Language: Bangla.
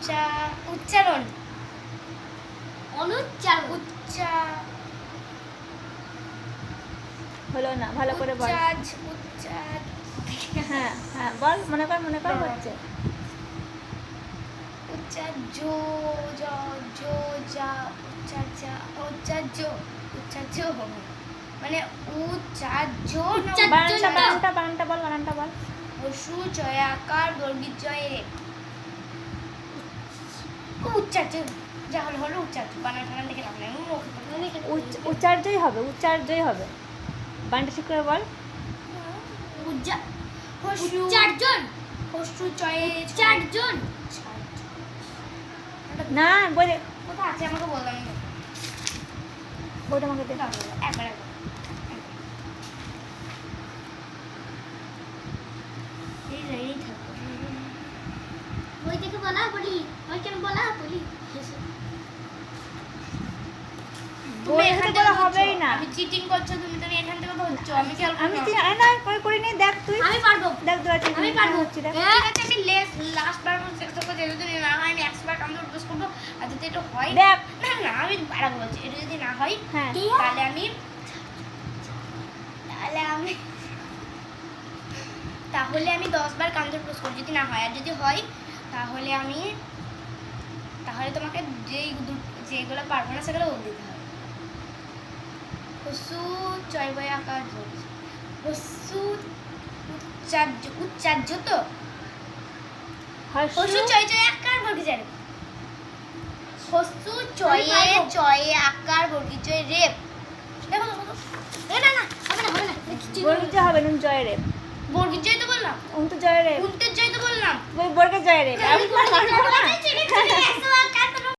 উচ্চা উচ্চারণ। অনুচ্চারণ। উচ্চা। হলো না ভালো করে বল। উচ্চাজ উচ্চাজ। হ্যাঁ হ্যাঁ বল মনে কর মনে কর হচ্ছে। উচ্চা জো জ জো যা উচ্চা যা উচ্চা জো উচ্চা জো মানে উচ্চা জো বানানটা বানানটা বানানটা বল বানানটা বল। পশু জয়াকার বর্গীর জয় রে উচ্চা জো যা হলো হলো উচ্চা জো বানান টানান দেখে লাভ নাই। উচ্চার্যই হবে উচ্চার্যই হবে। বানানটা ঠিক করে বল। উচ্চার্জন। পশু জয়ে উচ্চার্জন। না বলে কোথায় আছে? আমাকে বললাম। না বইটা আমাকে দে। একবার একবার। বই থেকে বলা বলি বই বলা বলি। তুমি বই এখান থেকে থেকে বলা হবেই না। আমি চিটিং করছ তুমি তুমি এখান থেকে ধরছো আমি খেয়াল আমি করছি তুই আয় না দেখ তুই। আমি পারব। দেখ দু আমি পারব। হচ্ছে দেখ। হ্যাঁ? ঠিক আছে আমি লেস লাস্ট বার আমি চেষ্টা করছি যদি না হয় আমি একশো বার কাম উদ্দেশ্য করব আর যদি এটা হয় দেখ। না না আমি বাড়াবো বলছি এটা যদি না হয় তাহলে আমি তাহলে আমি তাহলে আমি দশ বার প্রোজ করি যদি না হয় আর যদি হয় তাহলে আমি তাহলে তোমাকে যেই যেগুলো পারব না সেগুলো বল দিতে হবে। হসু চয় বয় আকার হসু উচ্চার্য উচ্চার্য তো? হসু চয় চয় আকার বর্গি যায় হসু চয়ে চয়ে আকার বর্গি চয় রেপ দেখো। না না হবে না হবে না। হবে নুন জয় রে বর্গের জয় তো বললাম? অন্ত জয় রে। অন্তের জয় তো বললাম বর্গের জয় রে। আমি